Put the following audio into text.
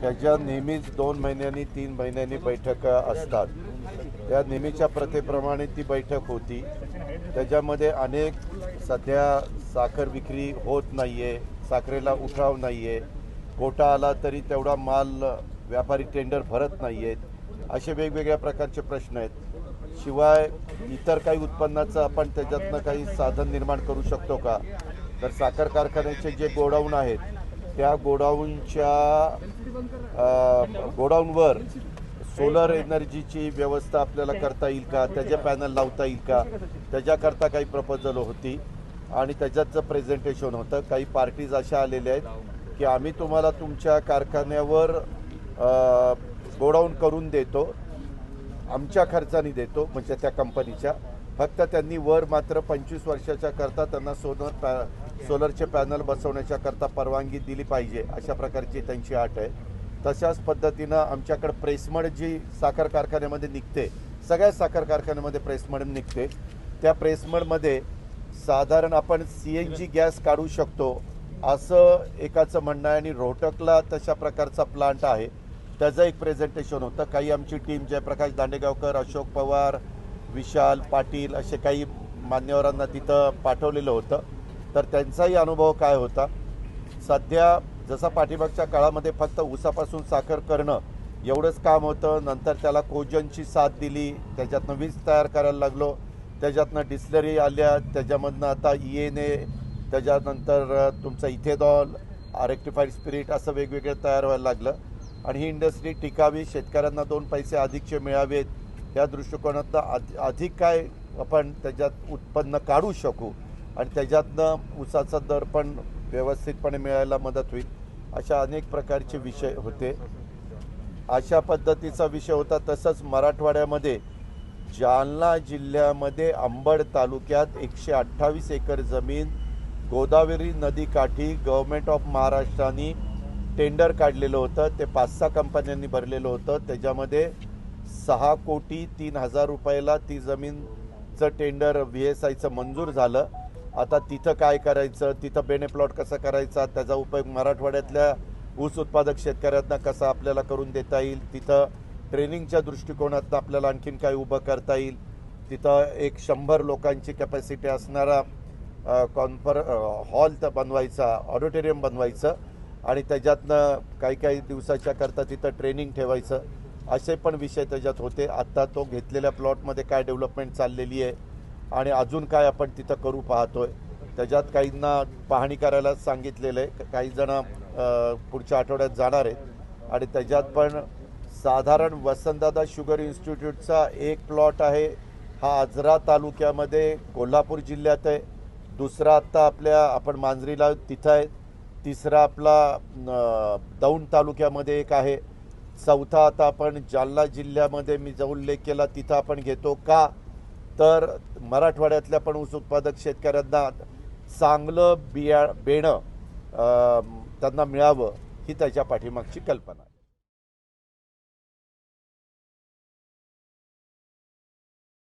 ह्याच्या नेहमीच दोन महिन्यांनी तीन महिन्यांनी बैठका असतात. त्या नेहमीच्या प्रथेप्रमाणे ती बैठक होती. त्याच्यामध्ये अनेक सध्या साखर विक्री होत नाही आहे साखरेला उठाव नाही आहे कोटा आला तरी तेवढा माल व्यापारी टेंडर भरत नाही आहेत असे वेगवेगळ्या प्रकारचे प्रश्न आहेत. शिवाय इतर काही उत्पन्नाचं आपण त्याच्यातनं काही साधन निर्माण करू शकतो का? तर साखर कारखान्याचे जे गोडाऊन आहेत त्या गोडाऊनच्या गोडाऊनवर सोलर एनर्जीची व्यवस्था आपल्याला करता येईल का? त्याचे पॅनल लावता येईल का? त्याच्याकरता काही प्रपोजल होती. आणि त्याच्याचं प्रेझेंटेशन होतं. काही पार्टीज अशा आलेल्या आहेत की आम्ही तुम्हाला तुमच्या कारखान्यावर गोडाऊन करून देतो. आमच्या खर्चाने देतो म्हणजे त्या कंपनीच्या फक्त त्यांनी वर मात्र पंचवीस वर्षाच्या करता त्यांना सोलर पॅ सोलरचे पॅनल बसवण्याच्या करता परवानगी दिली पाहिजे अशा प्रकारची त्यांची अट आहे. तशाच पद्धतीनं आमच्याकडे प्रेसमड जी साखर कारखान्यामध्ये निघते सगळ्या साखर कारखान्यामध्ये प्रेसमड निघते. त्या प्रेसमडमध्ये साधारण आपण सी एन जी गॅस काढू शकतो असं एकाचं म्हणणं आहे आणि रोहटकला तशा प्रकारचा प्लांट आहे. त्याचं एक प्रेझेंटेशन होतं. काही आमची टीम जयप्रकाश दांडेगावकर अशोक पवार विशाल पाटील असे काही मान्यवरांना तिथं पाठवलेलं होतं. तर त्यांचाही अनुभव काय होता? सध्या जसा पाठीमागच्या काळामध्ये फक्त ऊसापासून साखर करणं एवढंच काम होतं नंतर त्याला कोजनची साथ दिली त्याच्यातनं वीज तयार करायला लागलो त्याच्यातनं डिस्लरी आल्या त्याच्यामधनं आता ई एन ए त्याच्यानंतर तुमचं इथेदॉल रेक्टिफाईड स्पिरिट असं वेगवेगळं तयार व्हायला लागलं. आणि ही इंडस्ट्री टिकावी शेतकऱ्यांना दोन पैसे अधिकचे मिळावेत या दृष्टिकोनातनं अधिक काय आपण त्याच्यात उत्पन्न काढू शकू? आणि त्याच्यातनं ऊसाचा दर पण व्यवस्थितपणे मिळायला मदत होईल अशा अनेक प्रकारचे विषय होते. अशा पद्धतीचा विषय होता तसंच मराठवाड्यामध्ये जालना जिल्ह्यामध्ये अंबड तालुक्यात एकशे अठ्ठावीस एकर जमीन गोदावरी नदीकाठी गव्हर्मेंट ऑफ महाराष्ट्राने टेंडर काढलेलं होतं. ते पाच सहा कंपन्यांनी भरलेलं होतं. त्याच्यामध्ये सहा कोटी तीन हजार रुपयाला ती जमीनचं टेंडर व्ही एस आयचं मंजूर झालं. आता तिथं काय करायचं तिथं बेने प्लॉट कसा करायचा त्याचा उपयोग मराठवाड्यातल्या ऊस उत्पादक शेतकऱ्यांना कसा आपल्याला करून देता येईल तिथं ट्रेनिंगच्या दृष्टिकोनातनं आपल्याला आणखीन काय उभं करता येईल तिथं एक शंभर लोकांची कॅपॅसिटी असणारा कॉन्फर हॉल तर बनवायचा ऑडिटोरियम बनवायचं आणि त्याच्यातनं काही काही दिवसाच्या करता तिथं ट्रेनिंग ठेवायचं असे पण विषय त्याच्यात होते. आत्ता तो घेतलेल्या प्लॉटमध्ये काय डेव्हलपमेंट चाललेली आहे आणि अजून काय आपण तिथं करू पाहतोय. त्याच्यात काहींना पाहणी करायला सांगितलेलं आहे. काही जण पुढच्या आठवड्यात जाणार आहेत. आणि त्याच्यात पण साधारण वसंतदादा शुगर इन्स्टिट्यूटचा एक प्लॉट आहे. हा आजरा तालुक्यामध्ये कोल्हापूर जिल्ह्यात आहे. दुसरा आत्ता आपल्या आपण मांजरीला तिथं आहे तिसरा आपला दौंड तालुक्यामध्ये एक आहे. चौथा आता आपण जालना जिल्ह्यामध्ये मी जो उल्लेख केला तिथं आपण घेतो का? तर मराठवाड्यातल्या पण ऊस उत्पादक शेतकऱ्यांना चांगलं बिया बेणं त्यांना मिळावं ही त्याच्या पाठीमागची कल्पना आहे.